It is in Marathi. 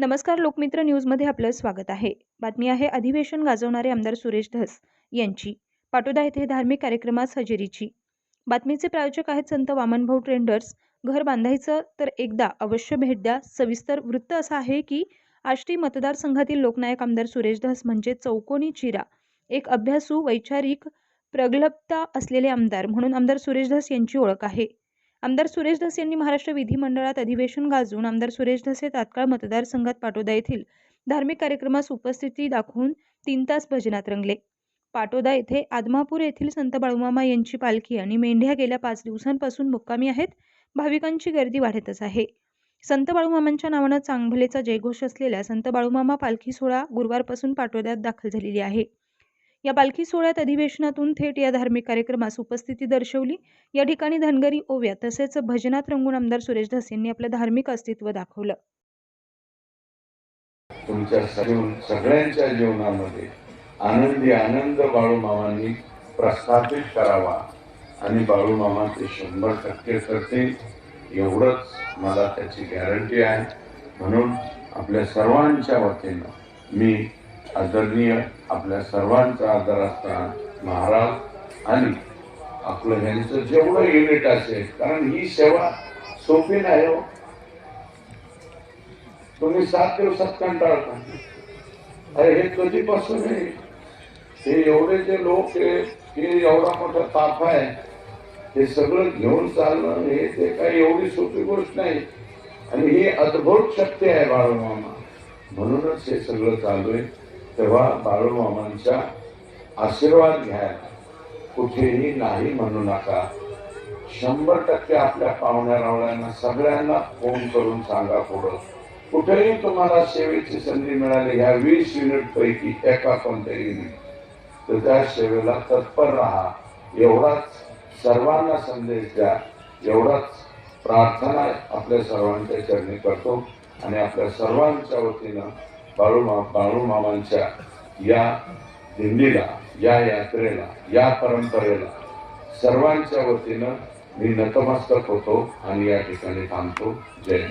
नमस्कार लोकमित्र न्यूजमध्ये आपलं स्वागत आहे. बातमी आहे अधिवेशन गाजवणारे आमदार सुरेश धस यांची. पाटोदा येथे धार्मिक कार्यक्रमास हजेरीची. बातमीचे प्रायोजक आहेत संत वामनभाऊ ट्रेंडर्स. घर बांधायचं तर एकदा अवश्य भेट द्या. सविस्तर वृत्त असं आहे की आष्टी मतदारसंघातील लोकनायक आमदार सुरेश धस म्हणजे चौकोनी चिरा एक अभ्यासू वैचारिक प्रगल्भता असलेले आमदार म्हणून आमदार सुरेश धस यांची ओळख आहे. आमदार सुरेश धस यांनी महाराष्ट्र विधिमंडळात अधिवेशन गाजवून आमदार सुरेश धस हे तात्काळ मतदारसंघात पाटोदा येथील धार्मिक कार्यक्रमास उपस्थिती दाखवून तीन तास भजनात रंगले. पाटोदा येथे आदमापूर येथील संत बाळूमामा यांची पालखी आणि मेंढ्या गेल्या पाच दिवसांपासून मुक्कामी आहेत. भाविकांची गर्दी वाढतच आहे. संत बाळूमामांच्या नावानं चांगभलेचा जयघोष असलेल्या संत बाळूमामा पालखी सोहळा गुरुवारपासून पाटोद्यात दाखल झालेली आहे. या पालखी सोहळ्यात अधिवेशनातून थेट या धार्मिक कार्यक्रमास उपस्थिती दर्शवली. या ठिकाणी धनगरी ओव्या तसेच भजनात रंगून आमदार सुरेश धस यांनी आपलं धार्मिक अस्तित्व दाखवलं. तुमच्या सगळ्यांच्या जीवनामध्ये आनंदी आनंद बाळूमामांनी प्रस्थापित करावा. आणि बाळूमामा ते शंभर टक्के करतील एवढंच मला त्याची गॅरंटी आहे. म्हणून आपल्या सर्वांच्या वतीनं मी आदरणीय आपल्या सर्वांचा आदर असताना महाराज आणि आपलं ह्यांचं जेवढं युनिट असेल कारण ही सेवा सोपी नाही हो. तुम्ही सात दिवसात कंटाळता. अरे हे कधीपासून हे एवढे जे लोक हे एवढा मोठा ताप आहे हे सगळं घेऊन चालणं हे ते काही एवढी सोपी गोष्ट नाही. आणि ही अद्भुत शक्ती आहे बाळूमामा. म्हणूनच हे सगळं चालू आहे. तेव्हा बाळूमामांचा आशीर्वाद घ्या कुठेही नाही म्हणू नका. शंभर टक्के आपल्या पाहुण्या रावळ्यांना सगळ्यांना फोन करून सांगा पुढं. कुठेही तुम्हाला सेवेची संधी मिळाली ह्या वीस युनिट पैकी एका कोणत्या युनिट तर त्या सेवेला तत्पर राहा. एवढाच सर्वांना संदेश द्या. एवढाच प्रार्थना आपल्या सर्वांच्या चरणी करतो आणि आपल्या सर्वांच्या वतीनं बाळूमा बाळूमामांच्या या दिंडीला या यात्रेला या परंपरेला सर्वांच्या वतीनं मी नतमस्तक होतो आणि या ठिकाणी थांबतो. जय